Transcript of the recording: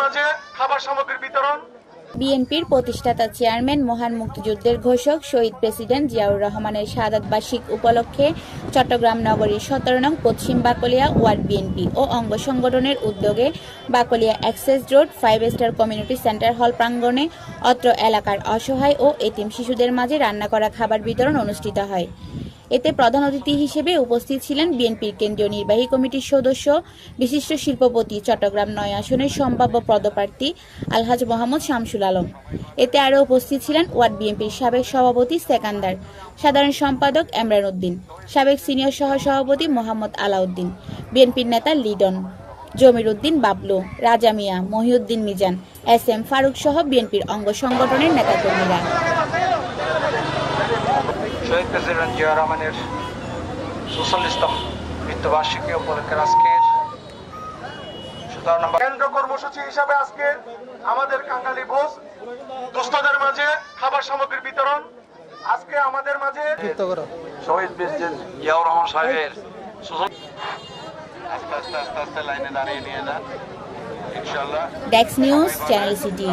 মাঝে খাবার বিতরণ। বিএনপির প্রতিষ্ঠাতা চেয়ারম্যান মহান মুক্তিযুদ্ধের ঘোষক শহীদ প্রেসিডেন্ট জিয়াউর রহমানের শাহাদাত বার্ষিক উপলক্ষে চট্টগ্রাম নগরীর সতেরো নং পশ্চিম বাকলিয়া ওয়ার্ড বিএনপি ও অঙ্গ সংগঠনের উদ্যোগে Bakalia access road, five star community centre hall প্রাঙ্গণে অত্র এলাকার অসহায় ও এতিম শিশুদের মাঝে রান্না করা খাবার বিতরণ অনুষ্ঠিত হয়। এতে প্রধান অতিথি হিসেবে উপস্থিত ছিলেন বিএনপির কেন্দ্রীয় নির্বাহী কমিটির সদস্য, বিশিষ্ট শিল্পপতি চট্টগ্রাম নয় আসনের সম্ভাব্য পদপ্রার্থী আলহাজ মোহাম্মদ শামসুল আলম। এতে আরও উপস্থিত ছিলেন ওয়ার্ড বিএনপির সাবেক সভাপতি সেকান্দার, সাধারণ সম্পাদক এমরান উদ্দিন, সাবেক সিনিয়র সহ সভাপতি মোহাম্মদ আলাউদ্দিন, বিএনপির নেতা লিডন, জমির উদ্দিন বাবলু, রাজা মিয়া, মহিউদ্দিন মিজান, এস এম ফারুক সহ বিএনপির অঙ্গ সংগঠনের নেতাকর্মীরা। শহীদ প্রেসিডেন্ট জিয়া রহমানের সোশ্যালিস্টম মৃত্যুবার্ষিকী উপলক্ষে আজকের কেন্দ্র কর্মসূচি হিসাবে আজকে আমাদের কাঙালি ভোজ দুস্থদের মাঝে খাবার সামগ্রী বিতরণ আজকে আমাদের মাঝে শহীদ প্রেসিডেন্ট জিয়াউর রহমান সাহেবের আস্তে আস্তে আস্তে আস্তে লাইনে দাঁড়িয়ে নিয়ে যান। ইনশাআল্লাহ। ডেক্স নিউজ চ্যানেল সিটি